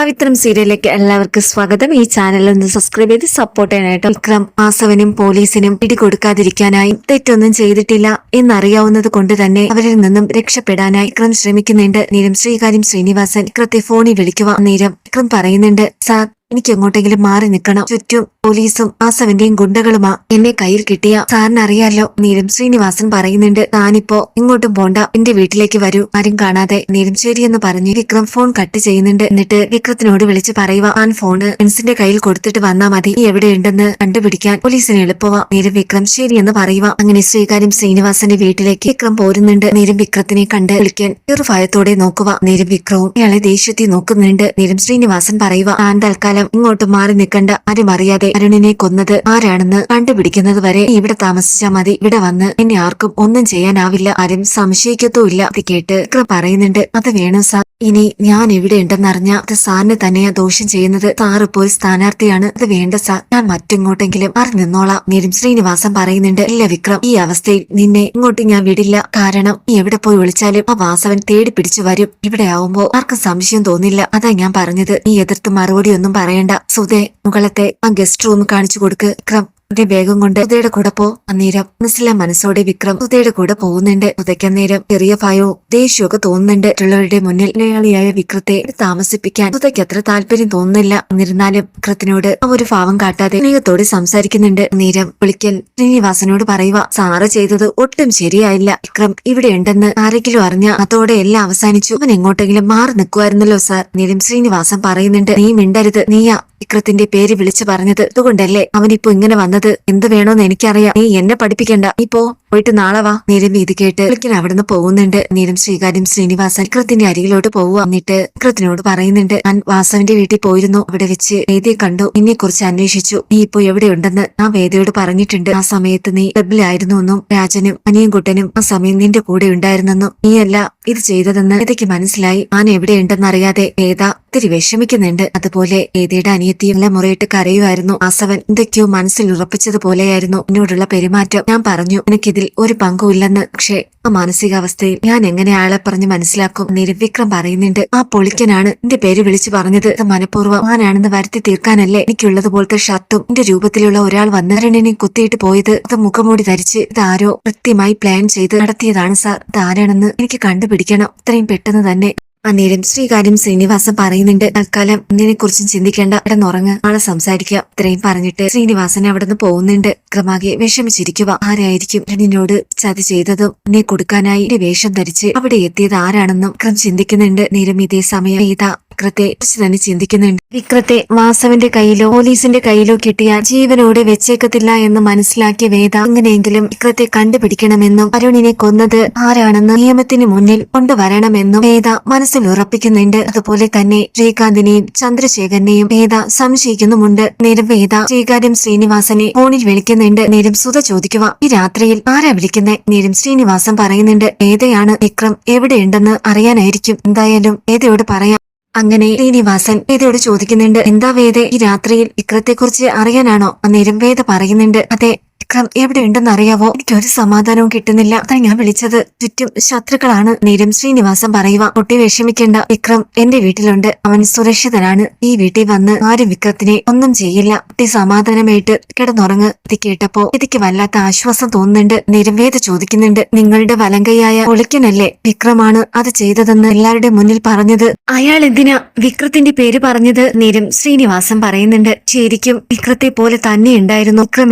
പവിത്രം സീരിയലിലേക്ക് എല്ലാവർക്കും സ്വാഗതം. ഈ ചാനൽ ഒന്ന് സബ്സ്ക്രൈബ് ചെയ്ത് സപ്പോർട്ട് ചെയ്യാനായിട്ട് വിക്രം ആസവനും പോലീസിനും പിടികൊടുക്കാതിരിക്കാനായി തെറ്റൊന്നും ചെയ്തിട്ടില്ല എന്നറിയാവുന്നത് കൊണ്ട് തന്നെ അവരിൽ നിന്നും രക്ഷപ്പെടാനായി വിക്രം ശ്രമിക്കുന്നുണ്ട്. നീരം ശ്രീകാര്യം ശ്രീനിവാസൻ വിക്രത്തെ ഫോണിൽ വിളിക്കുക. നീരം വിക്രം പറയുന്നുണ്ട് സാർ എനിക്ക് എങ്ങോട്ടെങ്കിലും മാറി നിൽക്കണം. ചുറ്റും പോലീസും ആസവന്റെയും ഗുണ്ടകളുമാ. എന്നെ കയ്യിൽ കിട്ടിയ സാറിന് അറിയാലോ നീരം ശ്രീനിവാസൻ പറയുന്നുണ്ട്. താനിപ്പോ ഇങ്ങോട്ടും പോണ്ട. എന്റെ വീട്ടിലേക്ക് വരൂ. ആരും കാണാതെ നീരംശേരി എന്ന് പറഞ്ഞു വിക്രം ഫോൺ കട്ട് ചെയ്യുന്നുണ്ട്. എന്നിട്ട് വിക്രത്തിനോട് വിളിച്ച് പറയുക ആൻ ഫോണ് ഫ്രണ്ട്സിന്റെ കയ്യിൽ കൊടുത്തിട്ട് വന്നാ മതി. എവിടെയുണ്ടെന്ന് കണ്ടുപിടിക്കാൻ പോലീസിന് എളുപ്പവാ. നീരം വിക്രം എന്ന് പറയുക അങ്ങനെ ശ്രീകാര്യം ശ്രീനിവാസന്റെ വീട്ടിലേക്ക് വിക്രം പോരുന്നുണ്ട്. നീരം വിക്രത്തിനെ കണ്ട് വിളിക്കാൻ ഒരു ഭയത്തോടെ നോക്കുക നീരം വിക്രവും അയാളെ ദേഷ്യത്തിൽ നോക്കുന്നുണ്ട്. നീരം ശ്രീനിവാസൻ പറയുക ആൻ തൽക്കാലം ഇങ്ങോട്ട് മാറി നിൽക്കണ്ട ആരും അറിയാതെ അരുണിനെ കൊന്നത് ആരാണെന്ന് കണ്ടുപിടിക്കുന്നത് വരെ ഇവിടെ താമസിച്ചാൽ മതി. ഇവിടെ വന്ന് എന്നെ ആർക്കും ഒന്നും ചെയ്യാനാവില്ല. ആരും സംശയിക്കത്തുമില്ല. അത് കേട്ട് വിക്രം പറയുന്നുണ്ട്. അത് വേണം സാർ. ഇനി ഞാൻ എവിടെ ഉണ്ടെന്നറിഞ്ഞ അത് സാറിന് തന്നെയാ ദോഷം ചെയ്യുന്നത്. സാറ് പോയി സ്ഥാനാർത്ഥിയാണ്. അത് വേണ്ട സാർ. ഞാൻ മറ്റെങ്ങോട്ടെങ്കിലും മാറി നിന്നോളാം നീരും ശ്രീനിവാസൻ പറയുന്നുണ്ട്. ഇല്ല വിക്രം ഈ അവസ്ഥയിൽ നിന്നെ ഇങ്ങോട്ട് ഞാൻ വിടില്ല. കാരണം നീ എവിടെ പോയി വിളിച്ചാലും ആ വാസവൻ തേടി പിടിച്ചു വരും. ഇവിടെ ആവുമ്പോ ആർക്കും സംശയം തോന്നില്ല. അതാ ഞാൻ പറഞ്ഞത്. നീ എതിർത്ത് മറുപടി ഒന്നും പറയണ്ട. സുധേ മുകളത്തെ ആ ഗസ്റ്റ് റൂം കാണിച്ചു കൊടുക്ക്. വിക്രം ഒരു വേഗം കൊണ്ട് സുധയുടെ കൂടെ പോ. അന്നേരം മനസ്സിലെ മനസ്സോടെ വിക്രം സുധയുടെ കൂടെ പോകുന്നുണ്ട്. സുധയ്ക്ക് അന്നേരം ചെറിയ ഭയവും ദേഷ്യമൊക്കെ തോന്നുന്നുണ്ട്. മറ്റുള്ളവരുടെ മുന്നിൽ മലയാളിയായ വിക്രത്തെ താമസിപ്പിക്കാൻ സുധയ്ക്ക് അത്ര താല്പര്യം തോന്നുന്നില്ല. എന്നിരുന്നാലും വിക്രത്തിനോട് ഒരു ഭാവം കാട്ടാതെ സ്നേഹത്തോട് സംസാരിക്കുന്നുണ്ട്. നേരം വിളിക്കൽ ശ്രീനിവാസനോട് പറയുക സാറ് ചെയ്തത് ഒട്ടും ശരിയായില്ല. വിക്രം ഇവിടെ ഉണ്ടെന്ന് ആരെങ്കിലും അറിഞ്ഞ അതോടെ എല്ലാം അവസാനിച്ചു. അവൻ എങ്ങോട്ടെങ്കിലും മാറി നിൽക്കുമായിരുന്നല്ലോ സാർ. നേരം ശ്രീനിവാസൻ പറയുന്നുണ്ട് നീ മിണ്ടരുത്. നീയാ വിക്രത്തിന്റെ പേര് വിളിച്ചു പറഞ്ഞത്. അതുകൊണ്ടല്ലേ അവനിപ്പോ ഇങ്ങനെ വന്നത്? എന്ത് വേണോന്ന് എനിക്കറിയാം. നീ എന്നെ പഠിപ്പിക്കണ്ട. നീ പോ. പോയിട്ട് നാളെ വാ. നീരം ഇത് കേട്ട് വിളിക്കാൻ അവിടുന്ന് പോകുന്നുണ്ട്. നീരം ശ്രീകാര്യം ശ്രീനിവാസൻ വിക്രത്തിന്റെ അരികിലോട്ട് പോവുക എന്നിട്ട് വിക്രത്തിനോട് പറയുന്നുണ്ട്. ഞാൻ വാസവന്റെ വീട്ടിൽ പോയിരുന്നു. അവിടെ വെച്ച് വേദിയെ കണ്ടു. എന്നെ കുറിച്ച് അന്വേഷിച്ചു. നീ ഇപ്പോ എവിടെയുണ്ടെന്ന് ആ വേദിയോട് പറഞ്ഞിട്ടുണ്ട്. ആ സമയത്ത് നീ ക്ലബിലായിരുന്നു എന്നും രാജനും അനിയും കുട്ടനും ആ സമയം നിന്റെ കൂടെ ഉണ്ടായിരുന്നെന്നും നീയല്ല ഇത് ചെയ്തതെന്ന് വേദയ്ക്ക് മനസ്സിലായി. ഞാൻ എവിടെയുണ്ടെന്നറിയാതെ വേദ ഒത്തിരി വിഷമിക്കുന്നുണ്ട്. അതുപോലെ വേദയുടെ അനിയത്തിയും എല്ലാം മുറയിട്ട് കരയുമായിരുന്നു. ആസവൻ എന്തൊക്കെയോ മനസ്സിൽ ഉറപ്പിച്ചതുപോലെയായിരുന്നു. എന്നോടുള്ള പെരുമാറ്റം ഞാൻ പറഞ്ഞു. എനിക്കിതിൽ ഒരു പങ്കുമില്ലെന്ന് പക്ഷേ ആ മാനസികാവസ്ഥയിൽ ഞാൻ എങ്ങനെ അയാളെ പറഞ്ഞ് മനസ്സിലാക്കും? നിരവിക്രം പറയുന്നുണ്ട്. ആ പൊളിക്കനാണ് എന്റെ പേര് വിളിച്ചു പറഞ്ഞത്. മനഃപൂർവം ആനാണെന്ന് വരുത്തി തീർക്കാനല്ലേ എനിക്കുള്ളത് പോലത്തെ ഷർട്ടും എന്റെ രൂപത്തിലുള്ള ഒരാൾ വന്ന് അരുണിനെ കുത്തിയിട്ട് പോയത്. അത് മുഖംമൂടി ധരിച്ച് ആരോ കൃത്യമായി പ്ലാൻ ചെയ്ത് നടത്തിയതാണ് സാർ. ഇതാരാണെന്ന് എനിക്ക് കണ്ടുപിടിക്കണം. ഇത്രയും പെട്ടെന്ന് തന്നെ അന്നേരം ശ്രീകാര്യം ശ്രീനിവാസൻ പറയുന്നുണ്ട് തൽക്കാലം ഇതിനെ കുറിച്ചും ചിന്തിക്കേണ്ട ഉറങ്ങ്. ആളെ സംസാരിക്കാം. ഇത്രയും പറഞ്ഞിട്ട് ശ്രീനിവാസൻ അവിടെ നിന്ന് പോകുന്നുണ്ട്. ക്രമാകെ വിഷമിച്ചിരിക്കുക. ആരായിരിക്കും നിന്നോട് ചതി ചെയ്തതും എന്നെ കൊടുക്കാനായി വേഷം ധരിച്ച് അവിടെ എത്തിയത് ആരാണെന്നും ക്രം ചിന്തിക്കുന്നുണ്ട്. നേരം ഇതേ സമയം ഇതാ വിക്രത്തെ കുറിച്ച് തന്നെ ചിന്തിക്കുന്നുണ്ട്. വിക്രത്തെ വാസവന്റെ കയ്യിലോ പോലീസിന്റെ കയ്യിലോ കിട്ടിയാൽ ജീവനോടെ വെച്ചേക്കത്തില്ല എന്ന് മനസ്സിലാക്കിയ വേദ എങ്ങനെയെങ്കിലും വിക്രത്തെ കണ്ടുപിടിക്കണമെന്നും അരുണിനെ കൊന്നത് ആരാണെന്ന് നിയമത്തിന് മുന്നിൽ കൊണ്ടുവരണമെന്നും വേദ മനസ്സിൽ ഉറപ്പിക്കുന്നുണ്ട്. അതുപോലെ തന്നെ ശ്രീകാന്തിനെയും ചന്ദ്രശേഖരനെയും വേദ സംശയിക്കുന്നുമുണ്ട്. നേരം വേദ ശ്രീകാര്യം ശ്രീനിവാസനെ ഫോണിൽ വിളിക്കുന്നുണ്ട്. നേരം സുധ ചോദിക്കുക ഈ രാത്രിയിൽ ആരാ വിളിക്കുന്നത് നേരം ശ്രീനിവാസൻ പറയുന്നുണ്ട് വേദയാണ് വിക്രം എവിടെയുണ്ടെന്ന് അറിയാനായിരിക്കും. എന്തായാലും വേദയോട് പറയാം. അങ്ങനെ ശ്രീനിവാസൻ വേദയോട് ചോദിക്കുന്നുണ്ട് എന്താ വേദ ഈ രാത്രിയിൽ വിക്രത്തെക്കുറിച്ച് അറിയാനാണോ? അന്നേരം വേദ പറയുന്നുണ്ട് അതെ വിക്രം എവിടെയുണ്ടെന്ന് അറിയാവോ എനിക്കൊരു സമാധാനവും കിട്ടുന്നില്ല. അതാണ് ഞാൻ വിളിച്ചത്. ചുറ്റും ശത്രുക്കളാണ്. നേരം ശ്രീനിവാസം പറയുക കുട്ടി വിഷമിക്കേണ്ട. വിക്രം എന്റെ വീട്ടിലുണ്ട്. അവൻ സുരക്ഷിതനാണ്. ഈ വീട്ടിൽ വന്ന് ആരും വിക്രത്തിനെ ഒന്നും ചെയ്യില്ല. കുട്ടി സമാധാനമായിട്ട് കിടന്നുറങ്ങ്. ഇത് കേട്ടപ്പോ ഇതിക്ക് വല്ലാത്ത ആശ്വാസം തോന്നുന്നുണ്ട്. നിരംവേദ ചോദിക്കുന്നുണ്ട് നിങ്ങളുടെ വലങ്കയായ ഒളിക്കനല്ലേ വിക്രമാണ് അത് ചെയ്തതെന്ന് എല്ലാവരുടെ മുന്നിൽ പറഞ്ഞത്? അയാൾ എന്തിനാ വിക്രത്തിന്റെ പേര് പറഞ്ഞത്? നിരം ശ്രീനിവാസം പറയുന്നുണ്ട്. ശരിക്കും വിക്രത്തെ പോലെ തന്നെ ഉണ്ടായിരുന്നു. വിക്രം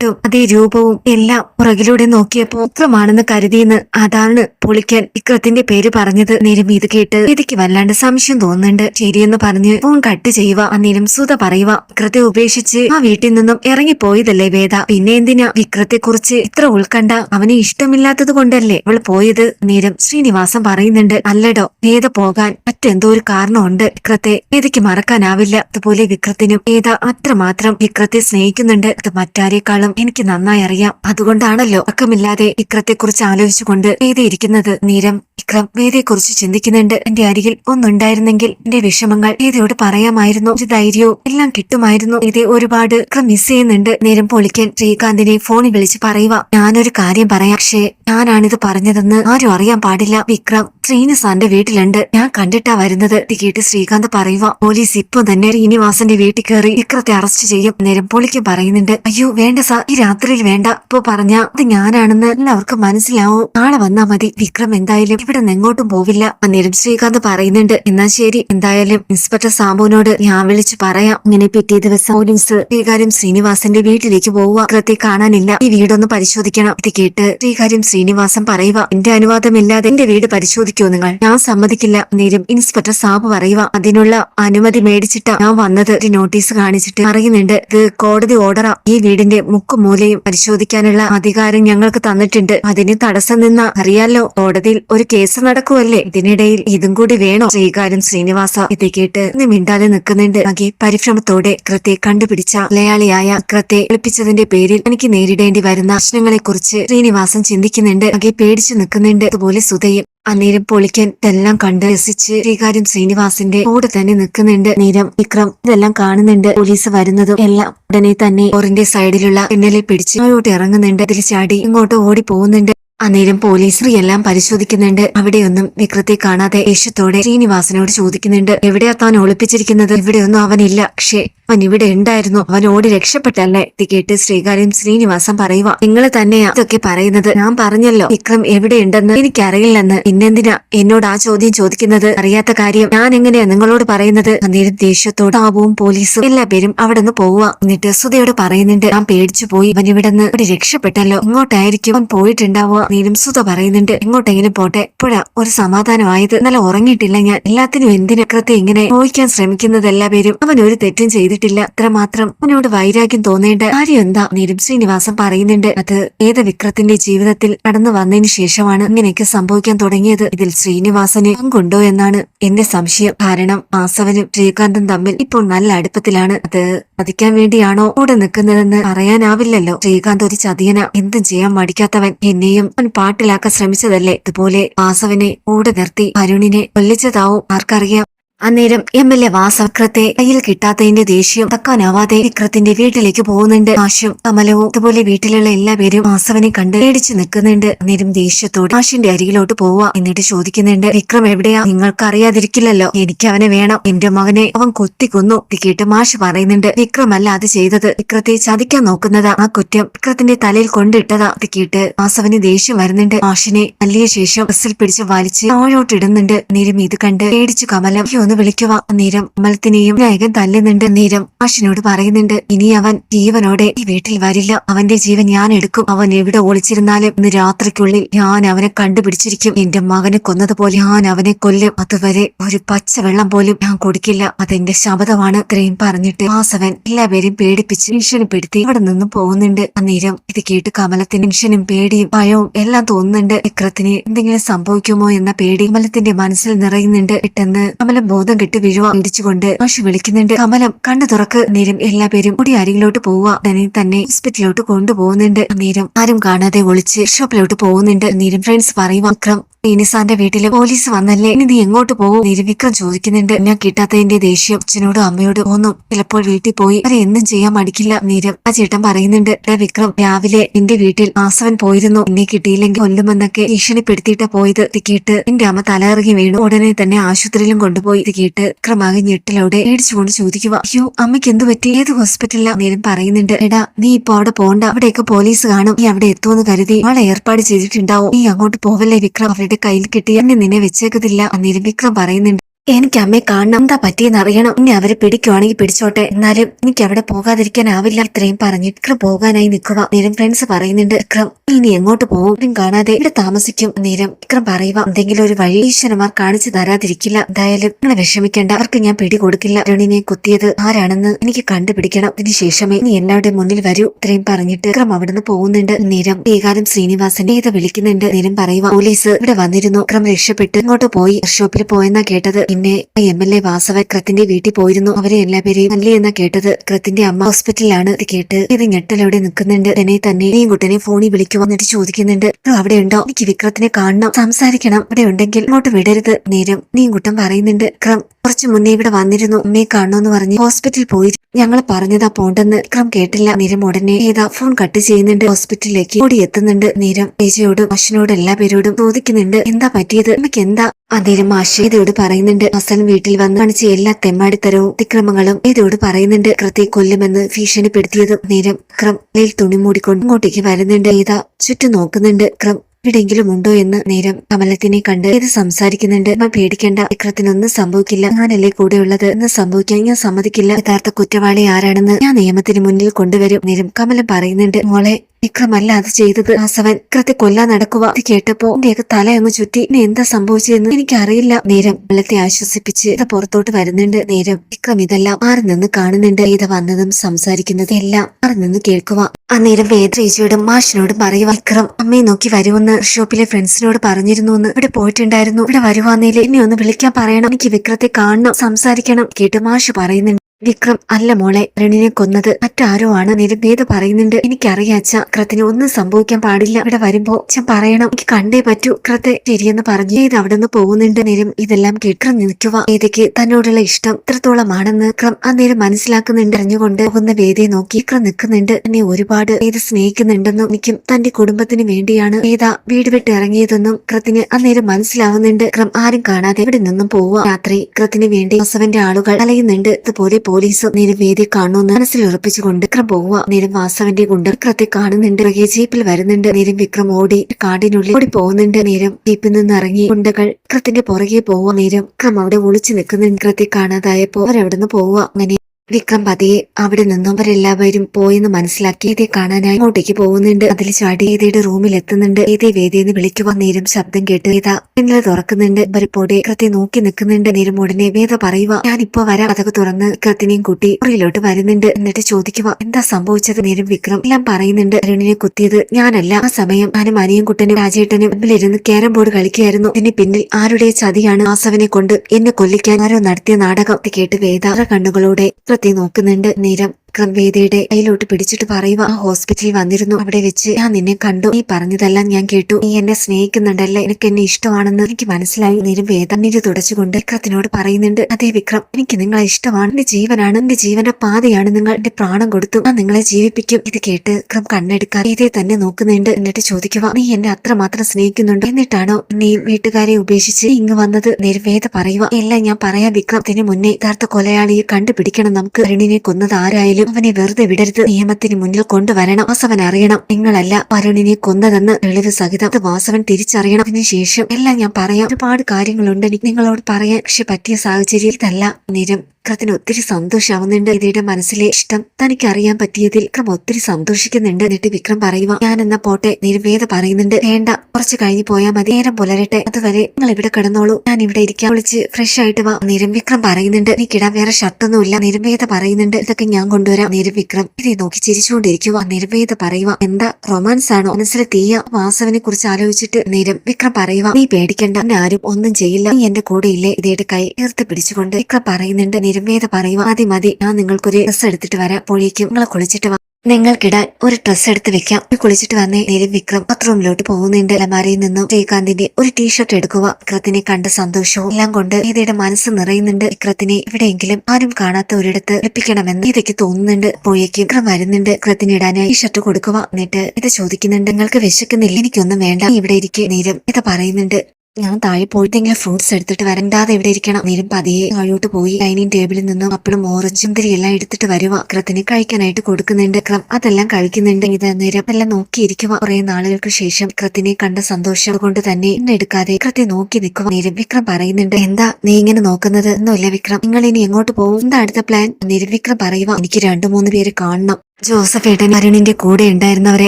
ഷർട്ടും അതേ രൂപവും എല്ലാം പുറകിലൂടെ നോക്കിയപ്പോ വിക്രമാണെന്ന് കരുതിയെന്ന് അതാണ് പൊളിക്കാൻ വിക്രത്തിന്റെ പേര് പറഞ്ഞത് നേരം ഇത് കേട്ട് ഇതിക്ക് വല്ലാണ്ട് സംശയം തോന്നുന്നുണ്ട്. ശരിയെന്ന് പറഞ്ഞ് ഫോൺ കട്ട് ചെയ്യുക. അന്നേരം സുധ പറയുക വിക്രത്തെ ഉപേക്ഷിച്ച് ആ വീട്ടിൽ നിന്നും ഇറങ്ങിപ്പോയതല്ലേ വേദ? പിന്നെ എന്തിനാ വിക്രത്തെ കുറിച്ച് ഇത്ര ഉൾക്കണ്ട അവനെ ഇഷ്ടമില്ലാത്തത് കൊണ്ടല്ലേ അവൾ പോയത്? നേരം ശ്രീനിവാസൻ പറയുന്നുണ്ട് അല്ലടോ വേദ പോകാൻ മറ്റെന്തോ ഒരു കാരണമുണ്ട്. വിക്രത്തെ വേദയ്ക്ക് മറക്കാനാവില്ല. അതുപോലെ വിക്രത്തിനും വേദ അത്രമാത്രം വിക്രത്തെ സ്നേഹിക്കുന്നുണ്ട്. അത് മറ്റാരേക്കാളും എനിക്ക് നന്നായി അറിയാം. അതുകൊണ്ടാണല്ലോ അക്കമില്ലാതെ ഇക്രത്തെക്കുറിച്ച് കുറിച്ച് ആലോചിച്ചുകൊണ്ട് വേദ ഇരിക്കുന്നത്. നീരം വിക്രം വേദയെക്കുറിച്ച് ചിന്തിക്കുന്നുണ്ട്. എന്റെ അരികിൽ ഒന്നുണ്ടായിരുന്നെങ്കിൽ എന്റെ വിഷമങ്ങൾ വേദയോട് പറയാമായിരുന്നു. ഒരു ധൈര്യവും എല്ലാം കിട്ടുമായിരുന്നു. ഇതേ ഒരുപാട് വിക്രം മിസ് ചെയ്യുന്നുണ്ട്. നേരം പൊളിക്കാൻ ശ്രീകാന്തിനെ ഫോണിൽ വിളിച്ച് പറയുക. ഞാനൊരു കാര്യം പറയാം. പക്ഷേ ഞാനാണിത് പറഞ്ഞതെന്ന് ആരും അറിയാൻ പാടില്ല. വിക്രം ശ്രീനിസാന്റെ വീട്ടിലുണ്ട്. ഞാൻ കണ്ടിട്ടാ വരുന്നത്. കേട്ട് ശ്രീകാന്ത് പറയുക പോലീസ് ഇപ്പൊ തന്നെ ശ്രീനിവാസന്റെ വീട്ടിൽ കയറി വിക്രത്തെ അറസ്റ്റ് ചെയ്യും. നേരം പൊളിക്കും പറയുന്നുണ്ട് അയ്യോ വേണ്ട സാർ ഈ രാത്രിയിൽ വേണ്ട. ഇപ്പൊ പറഞ്ഞ അത് ഞാനാണെന്ന് എല്ലാവർക്കും മനസ്സിലാവും. നാളെ വന്നാ മതി. വിക്രം എന്തായാലും ഇവിടെ എങ്ങോട്ടും പോവില്ല. അന്നേരം ശ്രീകാന്ത് പറയുന്നുണ്ട് എന്നാ ശരി എന്തായാലും ഇൻസ്പെക്ടർ സാബുവിനോട് ഞാൻ വിളിച്ചു പറയാം. ഇങ്ങനെ പിറ്റേ ദിവസം പോലീസ് ശ്രീകാര്യം ശ്രീനിവാസന്റെ വീട്ടിലേക്ക് പോവുക. വിക്രത്തെ കാണാനില്ല. ഈ വീടൊന്ന് പരിശോധിക്കണം. ഇത് കേട്ട് ശ്രീകാര്യം ശ്രീനിവാസം പറയുക എന്റെ അനുവാദമില്ലാതെ എന്റെ വീട് പരിശോധിക്കുമോ നിങ്ങൾ? ഞാൻ സമ്മതിക്കില്ല. നേരം ഇൻസ്പെക്ടർ സാബ് പറയുക അതിനുള്ള അനുമതി മേടിച്ചിട്ടാ ഞാൻ വന്നത്. ഒരു നോട്ടീസ് കാണിച്ചിട്ട് അറിയുന്നുണ്ട് ഇത് കോടതി ഓർഡറാ. ഈ വീടിന്റെ മുക്കുമൂലയും പരിശോധിക്കാനുള്ള അധികാരം ഞങ്ങൾക്ക് തന്നിട്ടുണ്ട്. അതിന് തടസ്സം നിന്ന അറിയാലോ. കോടതിയിൽ ഒരു കേസ് നടക്കുമല്ലേ ഇതിനിടയിൽ ഇതും കൂടി വേണോ? ശ്രീകാര്യം ശ്രീനിവാസ ഇത് കേട്ട് മിണ്ടാതെ നിൽക്കുന്നുണ്ട്. അകെ പരിശ്രമത്തോടെ കൃത്തെ കണ്ടുപിടിച്ച മലയാളിയായ കൃത്തെ എളുപ്പിച്ചതിന്റെ പേരിൽ എനിക്ക് നേരിടേണ്ടി വരുന്ന പ്രശ്നങ്ങളെ കുറിച്ച് ശ്രീനിവാസൻ ചിന്തിക്കുന്നുണ്ട്. അകെ പേടിച്ചു നിൽക്കുന്നുണ്ട്. അതുപോലെ സുതയും അന്നേരം പൊളിക്കൻ ഇതെല്ലാം കണ്ട് രസിച്ച് ശ്രീകാര്യം ശ്രീനിവാസിന്റെ കൂടെ തന്നെ നിൽക്കുന്നുണ്ട്. നേരം വിക്രം ഇതെല്ലാം കാണുന്നുണ്ട്. പോലീസ് വരുന്നതും എല്ലാം ഉടനെ തന്നെ ഓറിന്റെ സൈഡിലുള്ള പിന്നലിൽ പിടിച്ച് അങ്ങോട്ട് ഇറങ്ങുന്നുണ്ട്. അതിൽ ചാടി ഇങ്ങോട്ട് ഓടി പോകുന്നുണ്ട് അന്നേരം പോലീസ് എല്ലാം പരിശോധിക്കുന്നുണ്ട്. അവിടെയൊന്നും വിക്രത്തെ കാണാതെ യേശുത്തോടെ ശ്രീനിവാസനോട് ചോദിക്കുന്നുണ്ട്. എവിടെയാ താൻ ഒളിപ്പിച്ചിരിക്കുന്നത്? ഇവിടെയൊന്നും അവനില്ല. പക്ഷേ അവൻ ഇവിടെ ഉണ്ടായിരുന്നു. അവൻ ഓടി രക്ഷപ്പെട്ടല്ലേ ഇത് കേട്ട് ശ്രീകാര്യം ശ്രീനിവാസൻ പറയുക നിങ്ങൾ തന്നെയാ ഇതൊക്കെ പറയുന്നത്. ഞാൻ പറഞ്ഞല്ലോ. വിക്രം എവിടെയുണ്ടെന്ന് എനിക്കറിയില്ലെന്ന്. പിന്നെന്തിനാ എന്നോട് ആ ചോദ്യം ചോദിക്കുന്നത്? അറിയാത്ത കാര്യം. ഞാൻ എങ്ങനെയാ നിങ്ങളോട് പറയുന്നത്? അന്നേരം ദേഷ്യത്തോട് ആവും പോലീസും എല്ലാ പേരും അവിടെ നിന്ന് പോവുക. എന്നിട്ട് സുധയോട് പറയുന്നുണ്ട്. ഞാൻ പേടിച്ചു പോയി. അവൻ ഇവിടെ നിന്ന് രക്ഷപ്പെട്ടല്ലോ. ഇങ്ങോട്ടായിരിക്കും. അവൻ പോയിട്ടുണ്ടാവുക. നീലും സുധ പറയുന്നുണ്ട് എങ്ങോട്ടെങ്കിലും പോട്ടെ. ഇപ്പോഴാ ഒരു സമാധാനമായത്. നല്ല ഉറങ്ങിയിട്ടില്ല ഞാൻ. എല്ലാത്തിനും എന്തിനൊക്കെ ഇങ്ങനെ നോയിക്കാൻ ശ്രമിക്കുന്നത് എല്ലാ പേരും അവൻ ഒരു തെറ്റും ചെയ്തിട്ടില്ല. അത്രമാത്രം അവനോട് വൈരാഗ്യം തോന്നേണ്ട കാര്യം എന്താ? നീരും ശ്രീനിവാസൻ പറയുന്നുണ്ട് അത് ഏത് വിക്രത്തിന്റെ ജീവിതത്തിൽ കടന്നു വന്നതിന് ശേഷമാണ് ഇങ്ങനെയൊക്കെ സംഭവിക്കാൻ തുടങ്ങിയത്. ഇതിൽ ശ്രീനിവാസന് പങ്കുണ്ടോ എന്നാണ് എന്റെ സംശയം. കാരണം ആസവനും ശ്രീകാന്തും തമ്മിൽ ഇപ്പോൾ നല്ല അടുപ്പത്തിലാണ്. അത് ചതിക്കാൻ വേണ്ടിയാണോ കൂടെ നിൽക്കുന്നതെന്ന് പറയാനാവില്ലല്ലോ ശ്രീകാന്ത് ഒരു ചതിയന. എന്തും ചെയ്യാൻ മടിക്കാത്തവൻ. എന്നെയും അവൻ പാട്ടിലാക്കാൻ ശ്രമിച്ചതല്ലേ? ഇതുപോലെ വാസവനെ കൂടെ നിർത്തി അരുണിനെ കൊല്ലിച്ചതാവും ആർക്കറിയാം. അന്നേരം എം എൽ എ വാസവക്രത്തെ കയ്യിൽ കിട്ടാത്തതിന്റെ ദേഷ്യം തക്കാനാവാതെ വിക്രത്തിന്റെ വീട്ടിലേക്ക് പോകുന്നുണ്ട്. ആശും കമലവും അതുപോലെ വീട്ടിലുള്ള എല്ലാവരും വാസവനെ കണ്ട് പേടിച്ചു നിൽക്കുന്നുണ്ട്. അന്നേരം ദേഷ്യത്തോട് ആശിന്റെ അരികിലോട്ട് പോവുക എന്നിട്ട് ചോദിക്കുന്നുണ്ട് വിക്രം എവിടെയാ? നിങ്ങൾക്ക് അറിയാതിരിക്കില്ലല്ലോ എനിക്ക് അവനെ വേണം. എന്റെ മകനെ അവൻ കൊത്തിക്കൊന്നു. ഇത് കേട്ട് മാഷ് പറയുന്നുണ്ട് വിക്രമല്ല അത് ചെയ്തത്. വിക്രത്തെ ചതിക്കാൻ നോക്കുന്നതാ. ആ കുറ്റം വിക്രത്തിന്റെ തലയിൽ കൊണ്ടിട്ടതാ. ഇത് കേട്ട് വാസവന് ദേഷ്യം വരുന്നുണ്ട്. ആഷിനെ അല്ലിയ ശേഷം ബസ്സിൽ പിടിച്ച് വലിച്ച് താഴോട്ടിടുന്നുണ്ട്. നേരം ഇത് കണ്ട് പേടിച്ചു കമലം "അയ്യോ, ഒന്ന് വിളിക്കുക. നീരം കമലത്തിനെയും നായകൻ തല്ലുന്നുണ്ട്. നീരം മാഷിനോട് പറയുന്നുണ്ട്. ഇനി അവൻ ജീവനോടെ ഈ വീട്ടിൽ വരില്ല. അവന്റെ ജീവൻ ഞാൻ എടുക്കും. അവൻ എവിടെ ഒളിച്ചിരുന്നാലും ഇന്ന് രാത്രിക്കുള്ളിൽ ഞാൻ അവനെ കണ്ടുപിടിച്ചിരിക്കും. എന്റെ മകനെ കൊന്നതുപോലെ ഞാൻ അവനെ കൊല്ലും. അതുവരെ ഒരു പച്ചവെള്ളം പോലും ഞാൻ കൊടുക്കില്ല. അതെന്റെ ശബ്ദമാണ് ഇത്രയും പറഞ്ഞിട്ട് വാസവൻ എല്ലാവരെയും പേടിപ്പിച്ച് ഭീഷണിപ്പെടുത്തി അവിടെ നിന്നും പോകുന്നുണ്ട്. അന്നേരം ഇത് കേട്ട് കമലത്തിന് ടെൻഷനും പേടിയും ഭയവും എല്ലാം തോന്നുന്നുണ്ട്. വിക്രത്തിന് എന്തെങ്കിലും സംഭവിക്കുമോ എന്ന പേടി കമലത്തിന്റെ മനസ്സിൽ നിറയുന്നുണ്ട്. പെട്ടെന്ന് കമലം ബോധം കെട്ട് വീഴുക ചിന്തിച്ചുകൊണ്ട് മാഷി വിളിക്കുന്നുണ്ട്. കമലം കണ്ണു തുറക്ക്. നേരം എല്ലാ പേരും കൂടി അരികിലോട്ട് പോവുക. ഉടനെ തന്നെ ഹോസ്പിറ്റലിലോട്ട് കൊണ്ടുപോകുന്നുണ്ട്. നേരം ആരും കാണാതെ ഒളിച്ച് ഷോപ്പിലോട്ട് പോകുന്നുണ്ട്. നേരം ഫ്രണ്ട്സ് പറയുക വിക്രം ഇനിസാന്റെ വീട്ടിൽ പോലീസ് വന്നല്ലേ? ഇനി നീ എങ്ങോട്ട് പോകും? നേരം വിക്രം ചോദിക്കുന്നുണ്ട്. ഞാൻ കിട്ടാത്തതിന്റെ ദേഷ്യം അച്ഛനോടും അമ്മയോടും ഒന്നും ചിലപ്പോൾ വീട്ടിൽ പോയി അവരെ എന്നും ചെയ്യാൻ മടിക്കില്ല. നീരം ആ ചേട്ടൻ പറയുന്നുണ്ട് "എടാ വിക്രം രാവിലെ എന്റെ വീട്ടിൽ ആസവൻ പോയിരുന്നു. എന്നെ കിട്ടിയില്ലെങ്കിൽ കൊല്ലുമെന്നൊക്കെ ഭീഷണിപ്പെടുത്തിയിട്ട് പോയത്. ഇത് കേട്ട് എന്റെ അമ്മ തലയിറങ്ങി വീണു. ഉടനെ തന്നെ ആശുപത്രിയിലും കൊണ്ടുപോയി. ഇത് കേട്ട് വിക്രമാകെ ഞെട്ടലോടെ ഏടിച്ചുകൊണ്ട് ചോദിക്കുക അയ്യോ അമ്മയ്ക്ക് എന്തു പറ്റി? ഏത് ഹോസ്പിറ്റലിലാ? നീരം പറയുന്നുണ്ട് എടാ നീ ഇപ്പൊ അവിടെ പോണ്ട. അവിടെയൊക്കെ പോലീസ് കാണും. നീ അവിടെ എത്തുമെന്ന് കരുതി. അവളെ ഏർപ്പാട് ചെയ്തിട്ടുണ്ടാവും. നീ അങ്ങോട്ട് പോവല്ലേ വിക്രം? കയ്യിൽ കിട്ടിയ നിന്നെ വെച്ചേക്കത്തില്ല എന്ന് വിക്രം പറയുന്നുണ്ട്. എനിക്ക് അമ്മയെ കാണണം. എന്താ പറ്റിയെന്ന് അറിയണം. ഇനി അവരെ പിടിക്കുവാണെങ്കിൽ പിടിച്ചോട്ടെ. എന്നാലും എനിക്ക് അവിടെ പോകാതിരിക്കാനാവില്ല. ഇത്രയും പറഞ്ഞ് വിക്രം പോകാനായി നിൽക്കുക. നേരം ഫ്രണ്ട്സ് പറയുന്നുണ്ട് വിക്രം ഇനി എങ്ങോട്ട് പോകും? കാണാതെ ഇവിടെ താമസിക്കും. നേരം വിക്രം പറയുക എന്തെങ്കിലും ഒരു വഴി ഈശ്വരന്മാർ കാണിച്ചു തരാതിരിക്കില്ല. എന്തായാലും നിങ്ങളെ വിഷമിക്കേണ്ട. അവർക്ക് ഞാൻ പിടി കൊടുക്കില്ല. കുത്തിയത് ആരാണെന്ന് എനിക്ക് കണ്ടുപിടിക്കണം. ഇതിനു ശേഷമേ നീ എല്ലാവരുടെയും മുന്നിൽ വരൂ. ഇത്രയും പറഞ്ഞിട്ട് വിക്രം അവിടുന്ന് പോകുന്നുണ്ട്. നേരം ഏകാലം ശ്രീനിവാസന്റെ ഇത് വിളിക്കുന്നുണ്ട്. നേരം പറയുക പോലീസ് ഇവിടെ വന്നിരുന്നു. വിക്രം രക്ഷപ്പെട്ട് ഇങ്ങോട്ട് പോയി. ഷോപ്പിൽ പോയെന്നാ കേട്ടത്. പിന്നെ എം എൽ എ വാസവൻ ക്രത്തിന്റെ വീട്ടിൽ പോയിരുന്നു. അവരെ എല്ലാപേരെയും അല്ലേ എന്നാ കേട്ടത്. ക്രത്തിന്റെ അമ്മ ഹോസ്പിറ്റലിലാണ് ഇത് കേട്ട്. ഇത് ഞെട്ടലവിടെ നിൽക്കുന്നുണ്ട്. തന്നെ ഈ കുട്ടനെ ഫോണിൽ വിളിക്കുക എന്നിട്ട് ചോദിക്കുന്നുണ്ട്. "ബ്രോ, അവിടെ ഉണ്ടോ? എനിക്ക് വിക്രത്തിനെ കാണണം. സംസാരിക്കണം. അവിടെ ഉണ്ടെങ്കിൽ ഇങ്ങോട്ട് വിടരുത്. നേരം നീ കുട്ടൻ പറയുന്നുണ്ട്. ക്രം കുറച്ചു മുന്നേ ഇവിടെ വന്നിരുന്നു. അമ്മയെ കാണണമെന്ന് പറഞ്ഞ് ഹോസ്പിറ്റലിൽ പോയി. ഞങ്ങൾ പറഞ്ഞതാ പോണ്ടെന്ന് ക്രം കേട്ടില്ല. നീരം ഉടനെ ഏതാ ഫോൺ കട്ട് ചെയ്യുന്നുണ്ട്. ഹോസ്പിറ്റലിലേക്ക് ഓടി എത്തുന്നുണ്ട്. നീരം ചേച്ചിയോടും അശ്വനോടും എല്ലാ പേരോടും ചോദിക്കുന്നുണ്ട്. എന്താ പറ്റിയത്? അമ്മയ്ക്ക് എന്താ? അതേലും ആശയതയോട് പറയുന്നുണ്ട്. ഹസൻ വീട്ടിൽ വന്ന് കാണിച്ച എല്ലാ തെമ്മാടിത്തരവും അതിക്രമങ്ങളും ഇതോട് പറയുന്നുണ്ട്. കൃത്യ കൊല്ലുമെന്ന് ഭീഷണിപ്പെടുത്തിയതും നേരം ക്രം തുണി മൂടിക്കൊണ്ട് ഇങ്ങോട്ടേക്ക് വരുന്നുണ്ട്. ഏതാ? ചുറ്റും നോക്കുന്നുണ്ട്. ക്രം എവിടെയെങ്കിലും ഉണ്ടോ എന്ന് നേരം കമലത്തിനെ കണ്ട് ഇത് സംസാരിക്കുന്നുണ്ട്. അമ്മ പേടിക്കേണ്ട വിക്രത്തിനൊന്നും സംഭവിക്കില്ല. ഞാനല്ലേ കൂടെ ഉള്ളത് എന്ന് സംഭവിക്കാൻ ഞാൻ സമ്മതിക്കില്ല. യഥാർത്ഥ കുറ്റവാളി ആരാണെന്ന് ഞാൻ നിയമത്തിന് മുന്നിൽ കൊണ്ടുവരും. നേരം കമലം പറയുന്നുണ്ട് മോളെ വിക്രമല്ല അത് ചെയ്തത്. ആസവൻ വിക്രത്തെ കൊല്ലാൻ നടക്കുക. ഇത് കേട്ടപ്പോ എന്റെയൊക്കെ തല അങ്ങ് ചുറ്റി ഇനി എന്താ സംഭവിച്ചതെന്ന് എനിക്കറിയില്ല. നേരം വെള്ളത്തെ ആശ്വസിപ്പിച്ച് ഇത് പുറത്തോട്ട് വരുന്നുണ്ട്. നേരം വിക്രം ഇതെല്ലാം മാറി നിന്ന് കാണുന്നുണ്ട്. ഇത് വന്നതും സംസാരിക്കുന്നത് എല്ലാം മാറി നിന്ന് കേൾക്കുക. അന്നേരം വേദ്രേജിയോടും മാഷിനോടും പറയുക വിക്രം അമ്മയെ നോക്കി വരുമെന്ന് ഷോപ്പിലെ ഫ്രണ്ട്സിനോട് പറഞ്ഞിരുന്നു എന്ന് ഇവിടെ പോയിട്ടുണ്ടായിരുന്നു. ഇവിടെ വരുവാന്നേൽ എന്നെ ഒന്ന് വിളിക്കാൻ പറയണം. എനിക്ക് വിക്രത്തെ കാണണം സംസാരിക്കണം കേട്ട് മാഷ് പറയുന്നുണ്ട്. വിക്രം അല്ല മോളെ രണിനെ കൊന്നത് മറ്റാരോ ആണ് നിരവേദ പറയുന്നുണ്ട്. എനിക്കറിയാച്ച ക്രത്തിന് ഒന്നും സംഭവിക്കാൻ പാടില്ല. ഇവിടെ വരുമ്പോ ഞാൻ പറയണം. എനിക്ക് കണ്ടേ പറ്റൂ. ക്രത്തെ ശരിയെന്ന് പറഞ്ഞു. ഇത് അവിടെ നിന്ന് പോകുന്നുണ്ട്. നിരും ഇതെല്ലാം കേൾക്കാൻ നിൽക്കുക. വേദയ്ക്ക് തന്നോടുള്ള ഇഷ്ടം ഇത്രത്തോളമാണെന്ന് ക്രം നേരം മനസ്സിലാക്കുന്നുണ്ട്. അറിഞ്ഞുകൊണ്ട് പോകുന്ന വേദയെ നോക്കി വിക്രം നിൽക്കുന്നുണ്ട്. എന്നെ ഒരുപാട് വേദ സ്നേഹിക്കുന്നുണ്ടെന്നും എനിക്കും തന്റെ കുടുംബത്തിന് വേണ്ടിയാണ് വേദ വീട് വിട്ട് ഇറങ്ങിയതെന്നും ക്രത്തിന് നേരം മനസ്സിലാവുന്നുണ്ട്. ക്രം ആരും കാണാതെ ഇവിടെ നിന്നും പോവുക രാത്രി ക്രത്തിന് വേണ്ടി വാസവന്റെ ആളുകൾ അലയുന്നുണ്ട്. ഇതുപോലെ പോലീസ് നിരവേദി വേദി കാണുമെന്ന് മനസ്സിൽ ഉറപ്പിച്ചുകൊണ്ട് വിക്രം പോവുക. നിരം വാസവന്റെ കൊണ്ട് വിക്രത്തെ കാണുന്നുണ്ട്. പുറകെ ജീപ്പിൽ വരുന്നുണ്ട്. നിരം വിക്രം ഓടി കാടിനുള്ളിൽ ഓടി പോകുന്നുണ്ട്. നിരം ജീപ്പിൽ നിന്ന് ഇറങ്ങി ഗുണ്ടകൾ വിക്രത്തിന്റെ പുറകെ പോവുക. നിരം വിക്രം അവിടെ ഒളിച്ചു നിൽക്കുന്ന വിക്രത്തെ കാണാതായപ്പോ അവരവിടുന്ന് പോവുക. അങ്ങനെ വിക്രം പതിയെ അവിടെ നിന്നവരെല്ലാവരും പോയെന്ന് മനസ്സിലാക്കി ഇതെ കാണാനായി അങ്ങോട്ടേക്ക് പോകുന്നുണ്ട്. അതിൽ ചാടി ഏതയുടെ റൂമിൽ എത്തുന്നുണ്ട്. ഏതേ വേദിയെന്ന് വിളിക്കുവാൻ നേരം ശബ്ദം കേട്ട് വേദ ഇന്നലെ തുറക്കുന്നുണ്ട്. വരപ്പോടെ വിക്രത്തെ നോക്കി നിൽക്കുന്നുണ്ട്. നേരം ഉടനെ വേദ പറയുക ഞാനിപ്പോ വരാം. അതൊക്കെ തുറന്ന് വിക്രത്തിനെയും കുട്ടി മുറിയിലോട്ട് വരുന്നുണ്ട്. എന്നിട്ട് ചോദിക്കുക എന്താ സംഭവിച്ചത്? നേരം വിക്രം എല്ലാം പറയുന്നുണ്ട്. അരുണിനെ കുത്തിയത് ഞാനല്ല ആ സമയം ഞാനും അനിയും കുട്ടനും രാജേട്ടനും മുമ്പിലിരുന്ന് ക്യാരം ബോർഡ് കളിക്കുകയായിരുന്നു. ഇതിന് പിന്നിൽ ആരുടെ ചതിയാണ് ആസവനെ കൊണ്ട് എന്നെ കൊല്ലിക്കാൻ ആരോ നടത്തിയ നാടകം? കേട്ട് വേദ കണ്ണുകളോടെ പ്രതി നോക്കുന്നുണ്ട് നേരം. വിക്രം വേദയുടെ കയ്യിലോട്ട് പിടിച്ചിട്ട് പറയുക ആ ഹോസ്പിറ്റലിൽ വന്നിരുന്നു. അവിടെ വെച്ച് ഞാൻ നിന്നെ കണ്ടു. നീ പറഞ്ഞതെല്ലാം ഞാൻ കേട്ടു. നീ എന്നെ സ്നേഹിക്കുന്നുണ്ടല്ലേ? എനിക്ക് എന്നെ ഇഷ്ടമാണെന്ന് എനിക്ക് മനസ്സിലായി. നേരം വേദനീര് തുടച്ചുകൊണ്ട് വിക്രത്തിനോട് പറയുന്നുണ്ട് അതെ വിക്രം എനിക്ക് നിങ്ങളെ ഇഷ്ടമാണ്. എന്റെ ജീവനാണ്. എന്റെ ജീവന്റെ പാതയാണ്. നിങ്ങൾ എന്റെ പ്രാണം കൊടുത്തു. ഞാൻ നിങ്ങളെ ജീവിപ്പിക്കും. ഇത് കേട്ട് വിക്രം കണ്ണെടുക്കാൻ ഇതേ തന്നെ നോക്കുന്നുണ്ട്. എന്നിട്ട് ചോദിക്കുക നീ എന്നെ അത്രമാത്രം സ്നേഹിക്കുന്നുണ്ട്? എന്നിട്ടാണോ നീ വീട്ടുകാരെ ഉപേക്ഷിച്ച് ഇങ്ങ് വന്നത്? നിർവേദ വേദ പറയുക എല്ലാം ഞാൻ പറയാം വിക്രം ഇതിന് മുന്നേ യഥാർത്ഥ കൊലയാളിയെ കണ്ടുപിടിക്കണം നമുക്ക്. അരുണിനെ കൊന്നത് ആരായാലും അവനെ വെറുതെ വിടരുത്. നിയമത്തിന് മുന്നിൽ കൊണ്ടുവരണം. വാസവൻ അറിയണം. നിങ്ങളല്ല വരുണിനെ കൊന്നതെന്ന് തെളിവ് സഹിതം വാസവൻ തിരിച്ചറിയണം. അതിനുശേഷം എല്ലാം ഞാൻ പറയാം. ഒരുപാട് കാര്യങ്ങളുണ്ട്. നിങ്ങളോട് പറയാൻ പക്ഷെ പറ്റിയ സാഹചര്യം ഇതല്ല. നിരം വിക്രത്തിന് ഒത്തിരി സന്തോഷാവുന്നുണ്ട്. ഗീതയുടെ മനസ്സിലെ ഇഷ്ടം തനിക്ക് അറിയാൻ പറ്റിയതിൽ വിക്രം ഒത്തിരി സന്തോഷിക്കുന്നുണ്ട് എന്നിട്ട് വിക്രം പറയുക ഞാൻ എന്ന പോട്ടെ നിർവേദ പറയുന്നുണ്ട്. വേണ്ട കുറച്ച് കഴിഞ്ഞ് പോയാൽ മതി. നേരം പുലരട്ടെ. അതുവരെ നിങ്ങൾ ഇവിടെ കിടന്നോളൂ. ഞാൻ ഇവിടെ ഇരിക്കാൻ വിളിച്ച് ഫ്രഷ് ആയിട്ട് വാ. നിരം വിക്രം പറയുന്നുണ്ട്. എനിക്കിടാൻ വേറെ ഷർട്ടൊന്നുമില്ല. നിർവേദ പറയുന്നുണ്ട്. ഇതൊക്കെ ഞാൻ കൊണ്ടുവരാം. നിരം വിക്രം ഇതേ നോക്കി ചിരിച്ചുകൊണ്ടിരിക്കുക നിർവേദ പറയുക എന്താ റൊമാൻസ് ആണോ? മനസ്സിലെ തീയ വാസവനെ കുറിച്ച് ആലോചിച്ചിട്ട് നിരം വിക്രം പറയുക നീ പേടിക്കണ്ട. ആരും ഒന്നും ചെയ്യില്ല. നീ എന്റെ കൂടെ ഇല്ലേ ഇതേടെ കൈ ചേർത്ത് പിടിച്ചുകൊണ്ട് വിക്രം പറയുന്നുണ്ട്. നിരവേദ പറയും മതി മതി. ഞാൻ നിങ്ങൾക്കൊരു ഡ്രസ് എടുത്തിട്ട് വരാം. അപ്പോഴേക്കും നിങ്ങളെ കുളിച്ചിട്ട് വാ. നിങ്ങൾക്കിടാൻ ഒരു ഡ്രസ് എടുത്ത് വെക്കാം. കുളിച്ചിട്ട് വന്നേ. നേരം വിക്രം ബാത്റൂമിലോട്ട് പോകുന്നുണ്ട്. അലമാരയിൽ നിന്നും ശ്രീകാന്തിന്റെ ഒരു ടീഷർട്ട് എടുക്കുക. വിക്രത്തിനെ കണ്ട സന്തോഷവും എല്ലാം കൊണ്ട് ഗീതയുടെ മനസ്സ് നിറയുന്നുണ്ട്. വിക്രത്തിനെ എവിടെയെങ്കിലും ആരും കാണാത്ത ഒരിടത്ത് ഒളിപ്പിക്കണമെന്ന് ഗീതയ്ക്ക് തോന്നുന്നുണ്ട്. പോയേക്ക് വിക്രം വരുന്നുണ്ട്. വിക്രത്തിന് ഇടാനായി ടീഷർട്ട് കൊടുക്കുക. എന്നിട്ട് ഇത് ചോദിക്കുന്നുണ്ട്. നിങ്ങൾക്ക് വിശക്കുന്നില്ല. എനിക്കൊന്നും വേണ്ട. ഇവിടെ ഇരിക്കെ. നേരം ഇത് പറയുന്നുണ്ട്. ഞാൻ താഴെ പോയിട്ട് ഇങ്ങനെ ഫ്രൂട്ട്സ് എടുത്തിട്ട് വരണ്ടാതെ ഇവിടെ ഇരിക്കണം. നേരം പതിയെ താഴോട്ട് പോയി ഡൈനിങ് ടേബിളിൽ നിന്നും അപ്പളും ഓറഞ്ചും തിരി എല്ലാം എടുത്തിട്ട് വരുവ. അക്രത്തിന് കഴിക്കാനായിട്ട് കൊടുക്കുന്നുണ്ട് അക്രം. അതെല്ലാം കഴിക്കുന്നുണ്ട്. ഇത് നേരം എല്ലാം നോക്കിയിരിക്കുക കുറെ നാളുകൾക്ക് ശേഷം അക്രത്തിനെ കണ്ട സന്തോഷം കൊണ്ട് തന്നെ ഇന്ന് എടുക്കാതെ അക്രത്തെ നോക്കി നിൽക്കുക നേരം വിക്രം പറയുന്നുണ്ട് എന്താ നീ ഇങ്ങനെ നോക്കുന്നത്? എന്നല്ല വിക്രം. നിങ്ങൾ ഇനി എങ്ങോട്ട് പോകും? എന്താ അടുത്ത പ്ലാൻ നേരം വിക്രം പറയുക എനിക്ക് രണ്ടു മൂന്ന് പേര് കാണണം. ജോസഫ് ഏട്ടൻ അരുണിന്റെ കൂടെ ഉണ്ടായിരുന്നവരെ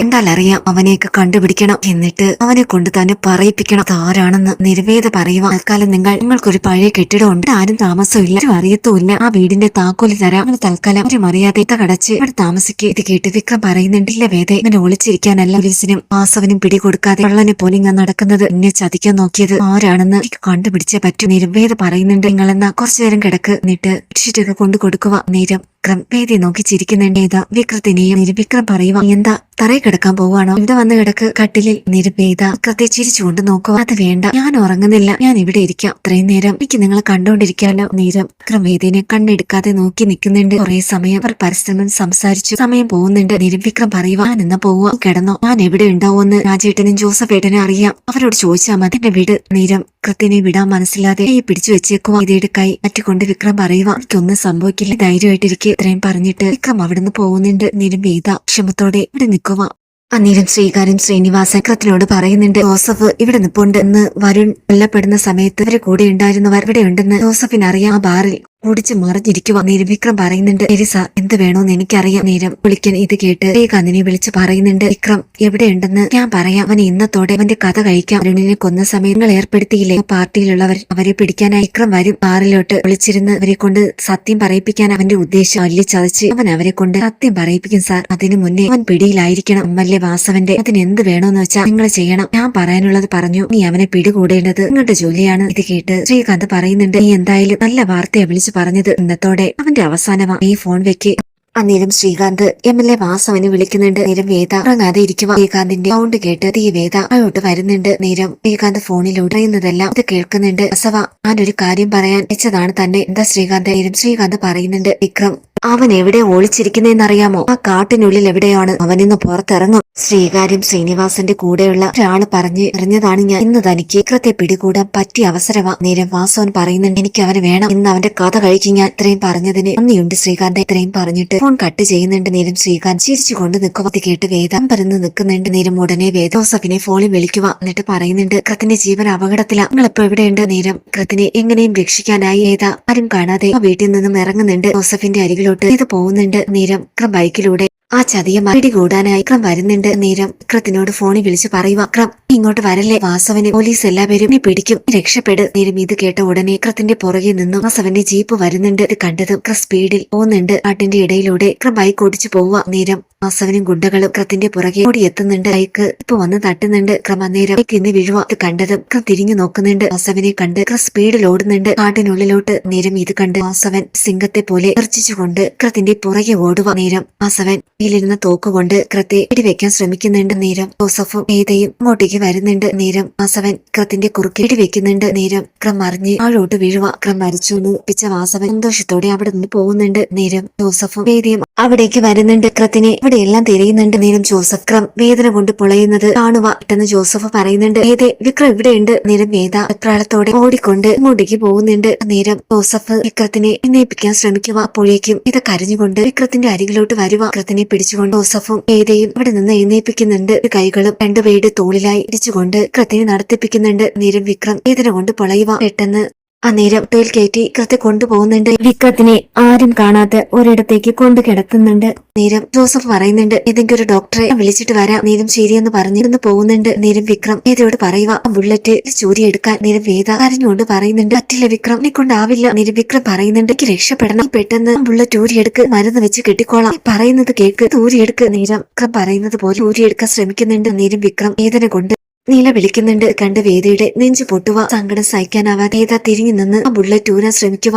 കണ്ടാലറിയാം അവനെയൊക്കെ കണ്ടുപിടിക്കണം. എന്നിട്ട് അവനെ കൊണ്ട് തന്നെ പറയിപ്പിക്കണം. ആരാണെന്ന് നിർവേദ പറയുക തൽക്കാലം നിങ്ങൾ നിങ്ങൾക്കൊരു പഴയ കെട്ടിടമുണ്ട്. ആരും താമസമില്ല. ആരും അറിയത്തുമില്ല. ആ വീടിന്റെ താക്കോൽ തരാം. നിങ്ങൾ തൽക്കാലം ഒരു ഇത്ത കടച്ച് അവിടെ താമസിക്കുക ഇത് കേട്ട് വിക്രം പറയുന്നുണ്ടില്ല വേദ ഇങ്ങനെ ഒളിച്ചിരിക്കാനല്ല. പോലീസിനും വാസവനും പിടികൊടുക്കാതെ കള്ളനെ പോലെ ഇങ്ങനെ നടക്കുന്നത് എന്നെ ചതിക്കാൻ നോക്കിയത് ആരാണെന്ന് എനിക്ക് കണ്ടുപിടിച്ചേ പറ്റൂ. നിരവേദ പറയുന്നുണ്ട് നിങ്ങളെന്നാ കുറച്ചു നേരം കിടക്ക്. എന്നിട്ട് ബെഡ്ഷീറ്റൊക്കെ കൊണ്ടു കൊടുക്കുക നേരം വിക്രം വേദി നോക്കി ചിരിക്കുന്നുണ്ട്. ഇതാ വിക്രത്തിനെയും നിരുവിക്രം പറയുക എന്താ? തറയിൽ കിടക്കാൻ പോവാണോ ഇവിടെ വന്ന് കിടക്ക്. കട്ടിലിൽ നിരുപേത വിക്രത്തെ ചിരിച്ചുകൊണ്ട് നോക്കുക അത് വേണ്ട. ഞാൻ ഉറങ്ങുന്നില്ല. ഞാൻ ഇവിടെ ഇരിക്കാം. ഇത്രയും നേരം എനിക്ക് നിങ്ങളെ കണ്ടോണ്ടിരിക്കാലോ. നേരം വിക്രംവേദിനെ കണ്ണെടുക്കാതെ നോക്കി നിൽക്കുന്നുണ്ട്. കുറെ സമയം അവർ പരസ്പരം സംസാരിച്ചു. സമയം പോകുന്നുണ്ട്. നിരുവിക്രം പറയുക ഞാൻ എന്നാ പോവുക? കിടന്നോ. ഞാൻ എവിടെ ഉണ്ടാവുമെന്ന് രാജേട്ടനും ജോസഫ് ഏട്ടനും അറിയാം. അവരോട് ചോദിച്ചാൽ മതി. എന്റെ വീട്. നേരം കൃത്യനെ വിടാൻ മനസ്സിലാതെ ഈ പിടിച്ചു വെച്ചേക്കുവാ. ഇതെടുക്കായി മറ്റുകൊണ്ട് വിക്രം പറയുക എനിക്കൊന്നും സംഭവിക്കില്ല. ധൈര്യമായിട്ടിരിക്കെ. ഇത്രയും പറഞ്ഞിട്ട് വിക്രം അവിടുന്ന് പോകുന്നുണ്ട്. നിരം വേദ ക്ഷമത്തോടെ ഇവിടെ നിൽക്കുക അന്നേരം ശ്രീകാര്യം ശ്രീനിവാസ വിക്രത്തിനോട് പറയുന്നുണ്ട് ജോസഫ് ഇവിടെ നിപ്പുണ്ട്. എന്ന് വരുൺ കൊല്ലപ്പെടുന്ന സമയത്ത് ഇവരെ കൂടെ ഉണ്ടായിരുന്നവർ ഇവിടെ ഉണ്ടെന്ന് ജോസഫിനറിയാം ആ ബാറിൽ. ഓടിച്ച് മറിഞ്ഞിരിക്കുക വിക്രം പറയുന്നുണ്ട് എരിസ എന്ത് വേണോന്ന് എനിക്കറിയാം. നേരം വിളിക്കൻ ഇത് കേട്ട് ശ്രീകാന്തിനെ വിളിച്ച് പറയുന്നുണ്ട് വിക്രം എവിടെയുണ്ടെന്ന് ഞാൻ പറയാം. അവൻ ഇന്നത്തോടെ അവന്റെ കഥ കഴിക്കാം. അരുണിനെ കൊന്ന സമയങ്ങൾ ഏർപ്പെടുത്തിയില്ലേ? പാർട്ടിയിലുള്ളവർ അവരെ പിടിക്കാനായി വിക്രം വരും. ബാറിലോട്ട് വിളിച്ചിരുന്ന് അവരെ കൊണ്ട് സത്യം പറയിപ്പിക്കാൻ അവന്റെ ഉദ്ദേശം അല്ലി ചതച്ച് അവൻ അവരെ കൊണ്ട് സത്യം പറയിപ്പിക്കും സാർ. അതിനു മുന്നേ അവൻ പിടിയിലായിരിക്കണം. എംഎൽഎ വാസവന്റെ. അതിന് എന്ത് വേണോന്ന് വെച്ചാൽ നിങ്ങൾ ചെയ്യണം. ഞാൻ പറയാനുള്ളത് പറഞ്ഞു. നീ അവനെ പിടികൂടേണ്ടത് നിങ്ങളുടെ ജോലിയാണ്. ഇത് കേട്ട് ശ്രീകാന്ത് പറയുന്നുണ്ട് നീ എന്തായാലും നല്ല വാർത്തയെ വിളിച്ചു പറഞ്ഞത് ഇന്നത്തോടെ അവന്റെ അവസാനമാ ഈ ഫോൺ വെക്ക്. അന്നേരം ശ്രീകാന്ത് എം എൽ എ വാസവനെ വിളിക്കുന്നുണ്ട്. നേരം വേദ ഉറങ്ങാതെ ഇരിക്കുക ശ്രീകാന്തിന്റെ സൗണ്ട് കേട്ട് തീ വേദ അങ്ങോട്ട് വരുന്നുണ്ട്. നേരം ശ്രീകാന്ത് ഫോണിലൂടെ പറയുന്നതെല്ലാം ഇത് കേൾക്കുന്നുണ്ട്. വാസവ ഞാനൊരു കാര്യം പറയാൻ വെച്ചതാണ് തന്നെ. എന്താ ശ്രീകാന്ത്? നേരം ശ്രീകാന്ത് പറയുന്നുണ്ട് വിക്രം അവൻ എവിടെ ഒളിച്ചിരിക്കുന്നതെന്നറിയാമോ ആ കാട്ടിനുള്ളിൽ എവിടെയാണ്? അവനിന്ന് പുറത്തിറങ്ങും. ശ്രീകാര്യം ശ്രീനിവാസന്റെ കൂടെയുള്ള ഒരാൾ പറഞ്ഞ് അറിഞ്ഞതാണ് ഞാൻ. ഇന്ന് തനിക്ക് ഇക്രത്തെ പിടികൂടാൻ പറ്റിയ അവസരമാ. നേരം വാസവൻ പറയുന്നുണ്ട് എനിക്ക് അവന് വേണം. ഇന്ന് അവന്റെ കഥ കഴിക്കും ഞാൻ. ഇത്രയും പറഞ്ഞതിന് നന്ദിയുണ്ട് ശ്രീകാന്ത്. ഇത്രയും പറഞ്ഞിട്ട് ഫോൺ കട്ട് ചെയ്യുന്നുണ്ട്. നേരം ശ്രീകാന്ത് ചിരിച്ചുകൊണ്ട് നിൽക്കുമ്പോൾ കേട്ട് വേദം പരന്ന് നിൽക്കുന്നുണ്ട്. നേരം ഉടനെ വേദ ജോസഫിനെ ഫോണിൽ വിളിക്കുക എന്നിട്ട് പറയുന്നുണ്ട് കൃത്തിന്റെ ജീവൻ അപകടത്തിലാ. നിങ്ങളിപ്പോ എവിടെയുണ്ട്? നേരം കൃത്തിനെ എങ്ങനെയും രക്ഷിക്കാനായി ഏതാ ആരും കാണാതെ ആ വീട്ടിൽ നിന്നും ഇറങ്ങുന്നുണ്ട്. ജോസഫിന്റെ അരികിലോട്ട് ഇത് പോകുന്നുണ്ട്. നേരം ബൈക്കിലൂടെ ആ മടി കൂടാനായി ക്രം വരുന്നുണ്ട്. നേരം വിക്രത്തിനോട് ഫോണിൽ വിളിച്ചു പറയുക ക്രം ഇങ്ങോട്ട് വരല്ലേ? വാസവന് പോലീസ് എല്ലാവരും പിടിക്കും. രക്ഷപ്പെട്. നേരം ഇത് കേട്ട ഉടനെ ക്രത്തിന്റെ പുറകെ നിന്നും വാസവന്റെ ജീപ്പ് വരുന്നുണ്ട്. ഇത് കണ്ടതും ക്ര സ്പീഡിൽ പോകുന്നുണ്ട്. കാട്ടിന്റെ ഇടയിലൂടെ ക്രം ബൈക്ക് ഓടിച്ചു പോവുക നേരം വാസവനും ഗുണ്ടകളും ക്രത്തിന്റെ പുറകെ ഓടി എത്തുന്നുണ്ട്. ബൈക്ക് ഇപ്പൊ വന്ന് തട്ടുന്നുണ്ട്. ക്രം അന്നേരം ബൈക്ക് ഇന്ന് വീഴുക ഇത് കണ്ടതും ക്രം തിരിഞ്ഞു നോക്കുന്നുണ്ട്. വാസവനെ കണ്ട് ക്ര സ്പീഡിൽ ഓടുന്നുണ്ട്. കാട്ടിനുള്ളിലോട്ട് നേരം ഇത് കണ്ട് വാസവൻ സിംഗത്തെ പോലെ ഗർജിച്ചുകൊണ്ട് ക്രത്തിന്റെ പുറകെ ഓടുക നേരം വാസവൻ കയ്യിലിരുന്ന തോക്കുകൊണ്ട് ക്രത്തെ ഇടിവെക്കാൻ ശ്രമിക്കുന്നുണ്ട് നേരം. ജോസഫും ഏതയും അങ്ങോട്ടേക്ക് വരുന്നുണ്ട് നേരം. വാസവൻ ക്രത്തിന്റെ കുറുക്കെ ഇടിവെക്കുന്നുണ്ട് നേരം. ക്രം മറിഞ്ഞ് ആഴോട്ട് വീഴുക ക്രം മരിച്ചു പിച്ച വാസവൻ സന്തോഷത്തോടെ അവിടെ നിന്ന് പോകുന്നുണ്ട് നേരം. ജോസഫും വേദിയും അവിടേക്ക് വരുന്നുണ്ട്. ക്രത്തിനെ ഇവിടെയെല്ലാം തിരയുന്നുണ്ട് നേരം. ജോസഫ് ക്രം വേദന കൊണ്ട് പൊളയുന്നത് കാണുക പെട്ടെന്ന് ജോസഫ് പറയുന്നുണ്ട് വേദ വിക്രം ഇവിടെയുണ്ട്. നേരം വേദ വെപ്രാളത്തോടെ ഓടിക്കൊണ്ട് ഇങ്ങോട്ടേക്ക് പോകുന്നുണ്ട് നേരം. ജോസഫ് വിക്രത്തിനെ എന്നേപ്പിക്കാൻ ശ്രമിക്കുക അപ്പോഴേക്കും ഇത് കരഞ്ഞുകൊണ്ട് വിക്രത്തിന്റെ അരികിലോട്ട് വരുവ. വിക്രത്തിനെ പിടിച്ചുകൊണ്ട് ജോസഫും ഏതയും ഇവിടെ നിന്ന് എഴുന്നേപ്പിക്കുന്നുണ്ട് കൈകളും രണ്ടുപേരുടെ തോളിലായി ഇടിച്ചുകൊണ്ട് കൃത്യം നടത്തിപ്പിക്കുന്നുണ്ട്. നേരം വിക്രം ഏതിനെ കൊണ്ട് പൊളയുക പെട്ടെന്ന് അന്നേരം ടോയിൽ കയറ്റി ഇക്കത്തെ കൊണ്ടുപോകുന്നുണ്ട്. വിക്രത്തിനെ ആരും കാണാത്ത ഒരിടത്തേക്ക് കൊണ്ടു കിടത്തുന്നുണ്ട് നേരം ജോസഫ് പറയുന്നുണ്ട് ഏതെങ്കിലും ഒരു ഡോക്ടറെ വിളിച്ചിട്ട് വരാം. നേരം ശരിയെന്ന് പറഞ്ഞിരുന്ന് പോകുന്നുണ്ട്. നേരം വിക്രം ഏതയോട് പറയുക ബുള്ളറ്റ് ചൂരി എടുക്കാൻ നേരം വേദ കരഞ്ഞുകൊണ്ട് പറയുന്നുണ്ട്. പറ്റില്ല വിക്രം എന്നെ കൊണ്ടാവില്ല നേരം വിക്രം പറയുന്നുണ്ട് എനിക്ക് രക്ഷപ്പെടണം. പെട്ടെന്ന് ബുള്ളറ്റ് ഊരിയെടുക്ക്. മരുന്ന് വെച്ച് കെട്ടിക്കോളാം. പറയുന്നത് കേക്ക് ഊരിയെടുക്ക്. നേരം വിക്രം പറയുന്നത് പോലെ ഊരിയെടുക്കാൻ ശ്രമിക്കുന്നുണ്ട്. നേരം വിക്രം ഏതിനെ കൊണ്ട് നീല വിളിക്കുന്നുണ്ട്. കണ്ട് വേദിയുടെ നെഞ്ചു പൊട്ടുക സങ്കടം സഹിക്കാനാവാതെ. ഏതാ തിരിഞ്ഞു നിന്ന് ആ ബുള്ളറ്റ് ഊരാൻ ശ്രമിക്കുക